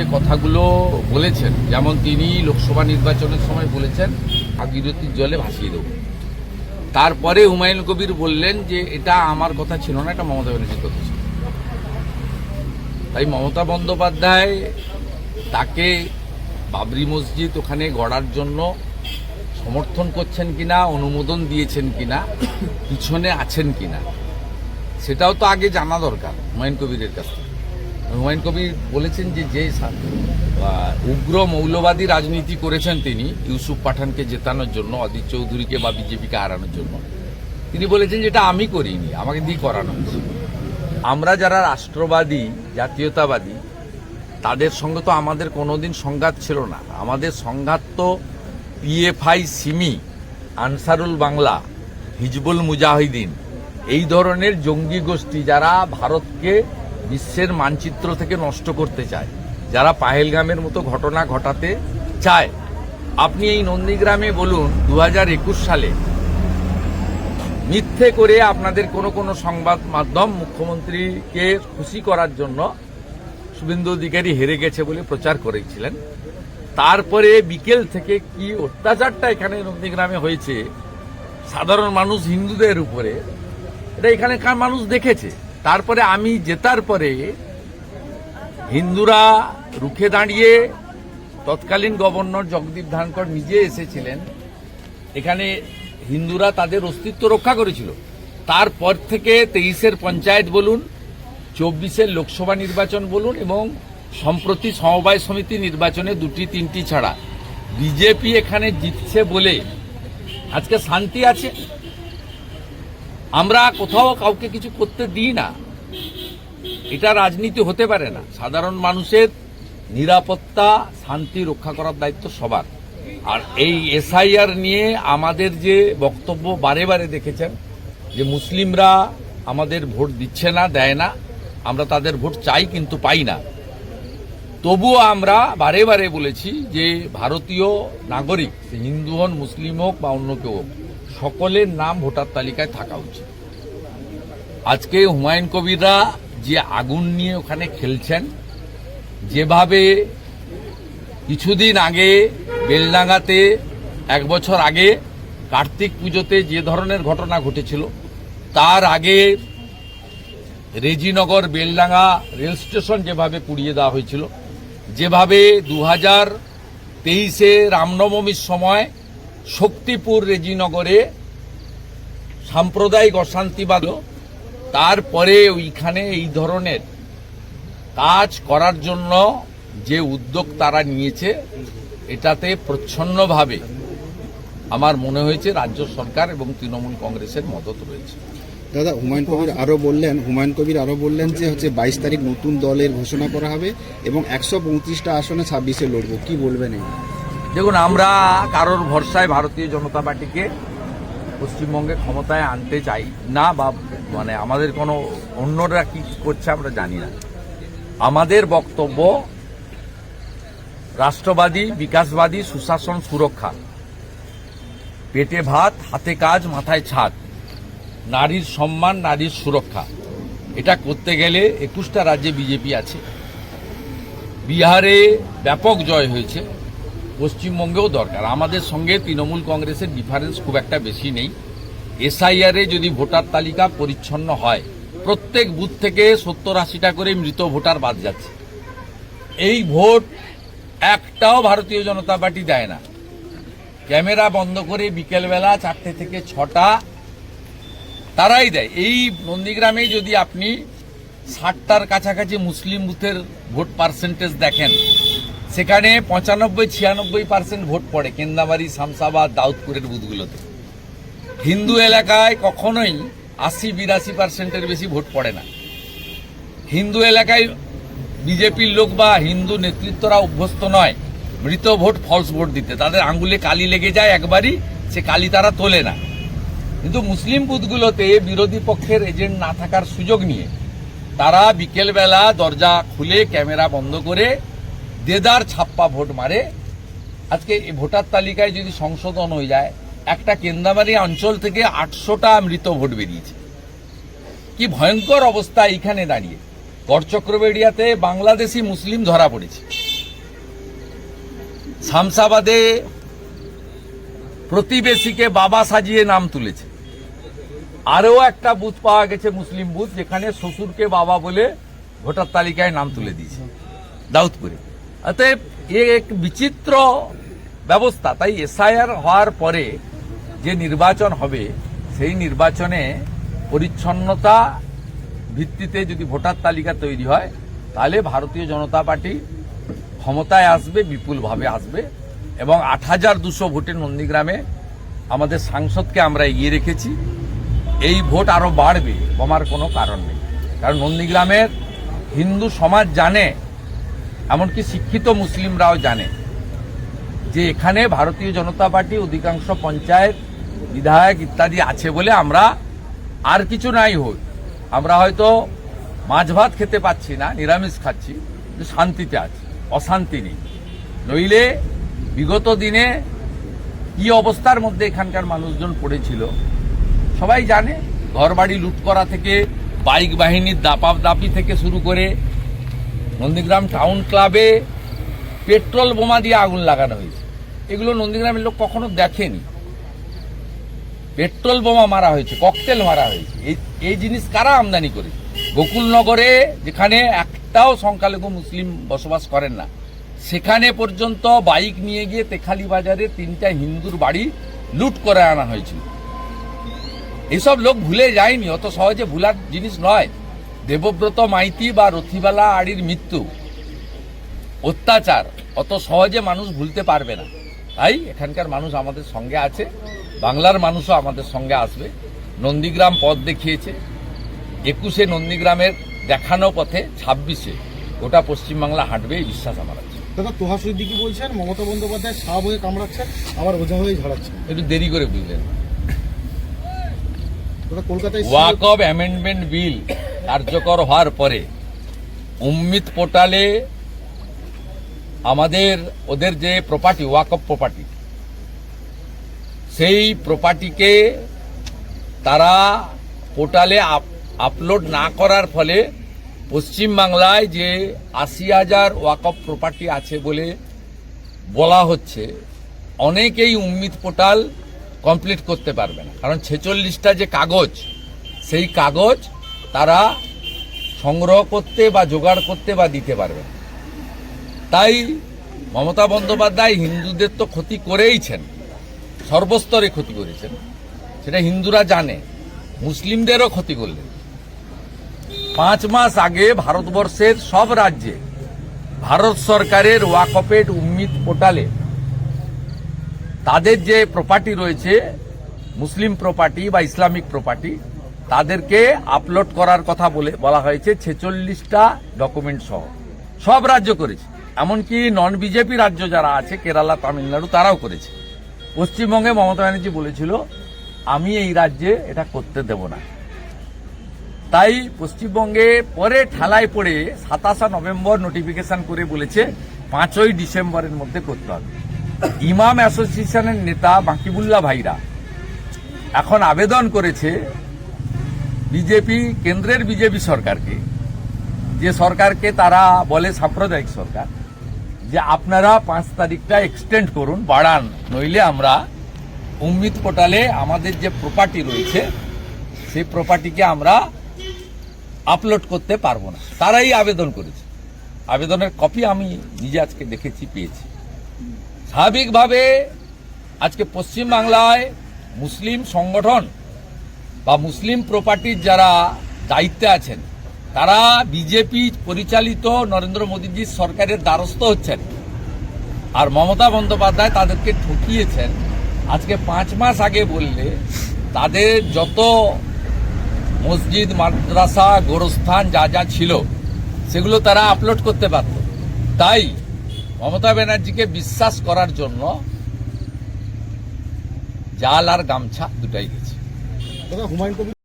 যে কথাগুলো বলেছেন, যেমন তিনি লোকসভা নির্বাচনের সময় বলেছেন, ভাগীরথীর জলে ভাসিয়ে দেব। তারপরে হুমায়ুন কবির বললেন যে, এটা আমার কথা ছিল না, এটা মমতা ব্যানার্জির কথা ছিল। তাই মমতা বন্দ্যোপাধ্যায় তাকে বাবরি মসজিদ ওখানে গড়ার জন্য সমর্থন করছেন কিনা, অনুমোদন দিয়েছেন কিনা, পিছনে আছেন কিনা, সেটাও তো আগে জানা দরকার হুমায়ুন কবিরের কাছ থেকে। হুমায়ুন কবির বলেছেন যে যে উগ্র মৌলবাদী রাজনীতি করেছেন তিনি, ইউসুফ পাঠানকে জেতানোর জন্য, অদিত চৌধুরীকে বা বিজেপিকে হারানোর জন্য। তিনি বলেছেন যে এটা আমি করিনি, আমাকে দিয়ে করানো হয়েছে। আমরা যারা রাষ্ট্রবাদী, জাতীয়তাবাদী, তাদের সঙ্গে তো আমাদের কোনোদিন সংঘাত ছিল না। আমাদের সংঘাত তো পিএফআই সিমি, আনসারুল বাংলা, হিজবুল মুজাহিদিন, এই ধরনের জঙ্গি গোষ্ঠী যারা ভারতকে বিশ্বের মানচিত্র থেকে নষ্ট করতে চায়। যারা পাহেলগামের মতো ঘটনা ঘটাতে চায়। আপনি এই নন্দীগ্রামে বলুন দু হাজার একুশ সালে মিথ্যে করে আপনাদের কোনো কোনো সংবাদ মাধ্যম মুখ্যমন্ত্রীকে খুশি করার জন্য শুভেন্দু অধিকারী হেরে গেছে বলে প্রচার করেছিলেন। তারপরে বিকেল থেকে কি অত্যাচারটা এখানে নন্দীগ্রামে হয়েছে? সাধারণ মানুষ হিন্দুদের উপরে, এটা এখানকার মানুষ দেখেছে। তারপরে আমি জেতার পরে হিন্দুরা রুখে দাঁড়িয়ে তৎকালীন গভর্নর জগদীপ ধানকর নিজে এসেছিলেন। এখানে হিন্দুরা তাদের অস্তিত্ব রক্ষা করেছিল। তারপর থেকে তেইশের পঞ্চায়েত বলুন, চব্বিশের লোকসভা নির্বাচন বলুন এবং সম্প্রতি সমবায় সমিতি নির্বাচনে দুটি, তিনটি ছাড়া। বিজেপি এখানে জিতছে বলে আজকে শান্তি আছে? আমরা কোথাও কাউকে কিছু করতে দিই না। এটা রাজনীতি হতে পারে না। সাধারণ মানুষের নিরাপত্তা, শান্তি রক্ষা করার দায়িত্ব সবার। আর এই এসআইআর নিয়ে আমাদের যে বক্তব্য বারে বারে দেখেছেন, যে মুসলিমরা আমাদের ভোট দিচ্ছে না, দেয় না, আমরা তাদের ভোট চাই কিন্তু পাই না। তবুও আমরা বারে বারে বলেছি যে ভারতীয় নাগরিক হিন্দু হন, মুসলিম হোক বা অন্য কেউ হোক সকলের নাম ভোটার তালিকায় থাকা উচিত। আজকে হুমায়ুন কবিররা যে আগুন নিয়ে ওখানে খেলছেন, যেভাবে কিছুদিন আগে বেলডাঙ্গাতে, এক বছর আগে কার্তিক পুজোতে যে ধরনের ঘটনা ঘটেছিল, তার আগে রেজিনগর বেলডাঙ্গা রেল স্টেশন যেভাবে পুড়িয়ে দেওয়া হয়েছিল, যেভাবে দু হাজার তেইশে রামনবমীর সময় শক্তিপুর রেজিনগরে সাম্প্রদায়িক অশান্তি বাঁধল। তারপরে ওইখানে এই ধরনের কাজ করার জন্য যে উদ্যোগ তারা নিয়েছে, এটাতে প্রচ্ছন্নভাবে আমার মনে হয়েছে রাজ্য সরকার এবং তৃণমূল কংগ্রেসের মদত রয়েছে। দাদা, হুমায়ুন কবির আরও বললেন, হুমায়ুন কবির আরও বললেন যে হচ্ছে বাইশ তারিখ নতুন দলের ঘোষণা করা হবে এবং একশো পঁয়ত্রিশটা আসনে ছাব্বিশে লড়বো। কি বলবেন এই? দেখুন, আমরা কারোর ভরসায় ভারতীয় জনতা পার্টিকে পশ্চিমবঙ্গে ক্ষমতায় আনতে চাই না বা মানে আমাদের কোনো অন্যরা কি করছে আমরা জানি না। আমাদের বক্তব্য রাষ্ট্রবাদী, বিকাশবাদী, সুশাসন সুরক্ষা। পেটে ভাত, হাতে কাজ, মাথায় ছাদ। নারীর সম্মান, নারীর সুরক্ষা। এটা করতে গেলে একুশটা রাজ্যে বিজেপি আছে। বিহারে ব্যাপক জয় হয়েছে। পশ্চিমবঙ্গেও দরকার। আমাদের সঙ্গে তৃণমূল কংগ্রেসের ডিফারেন্স খুব একটা বেশি নেই। এসআইআর যদি ভোটার তালিকা পরিচ্ছন্ন হয়, প্রত্যেক বুথ থেকে সত্তর আশিটা করে মৃত ভোটার বাদ যাচ্ছে। এই ভোট একটাও ভারতীয় জনতা পার্টি দেয় না। ক্যামেরা বন্ধ করে বিকেলবেলা চারটে থেকে ছটা তারাই দেয়। এই নন্দীগ্রামে যদি আপনি ষাটটার কাছাকাছি মুসলিম বুথের ভোট পার্সেন্টেজ দেখেন সেখানে পঁচানব্বই, ছিয়ানব্বই পার্সেন্ট ভোট পড়ে কেন্দাবাড়ি শামসাবাদ, দাউদপুরের বুথগুলোতে। হিন্দু এলাকায় কখনোই আশি, বিরাশি পার্সেন্টের বেশি ভোট পড়ে না। হিন্দু এলাকায় বিজেপির লোক বা হিন্দু নেতৃত্বরা অভ্যস্ত নয়। মৃত ভোট ফলস ভোট দিতে। তাদের আঙ্গুলে কালি লেগে যায় একবারই, সে কালি তারা তোলে না। কিন্তু মুসলিম বুথগুলোতে বিরোধী পক্ষের এজেন্ট না থাকার সুযোগ নিয়ে তারা বিকেলবেলা দরজা খুলে ক্যামেরা বন্ধ করে দেদার ছাপ্পা ভোট মারে। আজকে এই ভোটার তালিকায় যদি সংশোধন হয়ে যায়, একটা কেন্দামারি অঞ্চল থেকে আটশোটা মৃত ভোট বেরিয়েছে। কি ভয়ঙ্কর অবস্থা এইখানে দাঁড়িয়ে। গড়চক্রবেড়িয়াতে বাংলাদেশি মুসলিম ধরা পড়েছে। শামসাবাদে প্রতিবেশীকে বাবা সাজিয়ে নাম তুলেছে। আরও একটা বুথ পাওয়া গেছে মুসলিম বুথ, যেখানে শ্বশুরকে বাবা বলে ভোটার তালিকায় নাম তুলে দিয়েছে। দাউদপুরে। অতএব এ এক বিচিত্র ব্যবস্থা, তাই এসআইআর হওয়ার পরে যে নির্বাচন হবে, সেই নির্বাচনে পরিচ্ছন্নতা ভিত্তিতে যদি ভোটার তালিকা তৈরি হয়, তাহলে ভারতীয় জনতা পার্টি ক্ষমতায় আসবে, বিপুলভাবে আসবে এবং আট হাজার দুশো ভোটে নন্দীগ্রামে আমাদের সাংসদকে আমরা এগিয়ে রেখেছি। এই ভোট আরও বাড়বে, কমার কোনো কারণ নেই। কারণ নন্দীগ্রামের হিন্দু সমাজ জানে এমনকি শিক্ষিত মুসলিমরাও জানে যে এখানে ভারতীয় জনতা পার্টি অধিকাংশ পঞ্চায়েত, বিধায়ক ইত্যাদি আছে বলে আমরা আর কিছু নাই হোক আমরা হয়তো মাছ ভাত খেতে পাচ্ছি না, নিরামিষ খাচ্ছি শান্তিতে আছি, অশান্তি নেই। নইলে বিগত দিনে কি অবস্থার মধ্যে এখানকার মানুষজন পড়েছিল, সবাই জানে। ঘরবাড়ি লুট করা থেকে, বাইক বাহিনীর দাপাব দাপি থেকে শুরু করে নন্দীগ্রাম টাউন ক্লাবে পেট্রোল বোমা দিয়ে আগুন লাগানো হয়েছে। এগুলো নন্দীগ্রামের লোক কখনো দেখেনি। পেট্রোল বোমা মারা হয়েছে, ককটেল মারা হয়েছে। এই জিনিস কারা আমদানি করে গোকুলনগরে যেখানে একটাও সংখ্যালঘু মুসলিম বসবাস করেন না, সেখানে পর্যন্ত বাইক নিয়ে গিয়ে তেখালি বাজারে তিনটা হিন্দুর বাড়ি লুট করে আনা হয়েছিল। এসব লোক ভুলে যায়নি, অত সহজে ভুলার জিনিস নয়। দেবব্রত মাইতি বা রথিবালা আড়ির মৃত্যু। অত্যাচার অত সহজে মানুষ ভুলতে পারবে না। তাই এখানকার মানুষ আমাদের সঙ্গে আছে বাংলার মানুষও আমাদের সঙ্গে আসবে। নন্দীগ্রাম পথ দেখিয়েছে। একুশে নন্দীগ্রামের দেখানো পথে ছাব্বিশে গোটা পশ্চিমবাংলা হাঁটবে এই বিশ্বাস আমার আছে। দাদা তোহা সিদ্দিকি বলছেন মমতা বন্দ্যোপাধ্যায় সাপ হয়ে কামড়াচ্ছেন আবার ওঝা হয়ে ঝাড়াচ্ছেন। একটু দেরি করে বুঝলেন। দাদা ওয়াক অফ অ্যামেন্ডমেন্ট বিল কার্যকর হওয়ার পরে উম্মিত পোর্টালে আমাদের, ওদের যে প্রপার্টি ওয়াক অফ প্রপার্টি সেই প্রপার্টিকে তারা পোর্টালে আপলোড না করার ফলে পশ্চিমবাংলায় যে আশি হাজার ওয়াক অফ প্রপার্টি আছে বলে বলা হচ্ছে, অনেকেই উম্মিত পোর্টাল কমপ্লিট করতে পারবে না। কারণ ছেচল্লিশটা যে কাগজ, সেই কাগজ তারা সংগ্রহ করতে বা জোগাড় করতে বা দিতে পারবে তাই মমতা বন্দ্যোপাধ্যায় হিন্দুদের তো ক্ষতি করেইছেন। সর্বস্তরে ক্ষতি করেছেন। সেটা হিন্দুরা জানে, মুসলিমদেরও ক্ষতি করলেন। পাঁচ মাস আগে ভারতবর্ষের সব রাজ্যে ভারত সরকারের ওয়াকপেট উম্মিত পোর্টালে তাদের যে প্রপার্টি রয়েছে মুসলিম প্রপার্টি বা ইসলামিক প্রপার্টি তাদেরকে আপলোড করার কথা বলে বলা হয়েছে ছেচল্লিশটা ডকুমেন্ট সহ। সব রাজ্য করেছে। এমনকি নন বিজেপি রাজ্য যারা আছে কেরালা তামিলনাড়ু তারাও করেছে। পশ্চিমবঙ্গে মমতা ব্যানার্জি বলেছিল, আমি এই রাজ্যে এটা করতে দেব না। তাই পশ্চিমবঙ্গে পরে ঠেলায় পড়ে সাতাশা নভেম্বর নোটিফিকেশন করে বলেছে, পাঁচই ডিসেম্বরের মধ্যে করতে হবে। ইমাম অ্যাসোসিয়েশনের নেতা বাকিবুল্লাহ ভাইরা এখন আবেদন করেছে বিজেপি, কেন্দ্রের বিজেপি সরকারকে, যে সরকারকে তারা বলে সাম্প্রদায়িক সরকার, যে আপনারা পাঁচ তারিখটা এক্সটেন্ড করুন, বাড়ান, নইলে আমরা উম্মিত পোর্টালে আমাদের যে প্রপার্টি রয়েছে, সেই প্রপার্টিকে আমরা আপলোড করতে পারব না। তারাই আবেদন করেছে। আবেদনের কপি আমি নিজে আজকে দেখেছি, পেয়েছি। স্বাভাবিকভাবে আজকে পশ্চিমবাংলায় মুসলিম সংগঠন বা মুসলিম প্রপার্টির যারা দায়িত্বে আছেন, তারা বিজেপি পরিচালিত নরেন্দ্র মোদীজির সরকারের দ্বারস্থ হচ্ছেন। আর মমতা বন্দ্যোপাধ্যায় তাদেরকে ঠকিয়েছেন। আজকে পাঁচ মাস আগে বললে, তাদের যত মসজিদ, মাদ্রাসা, গোরস্থান যা যা ছিল, সেগুলো তারা আপলোড করতে পারত। তাই মমতা ব্যানার্জিকে বিশ্বাস করার জন্য জাল আর গামছা দুটাই গেছে।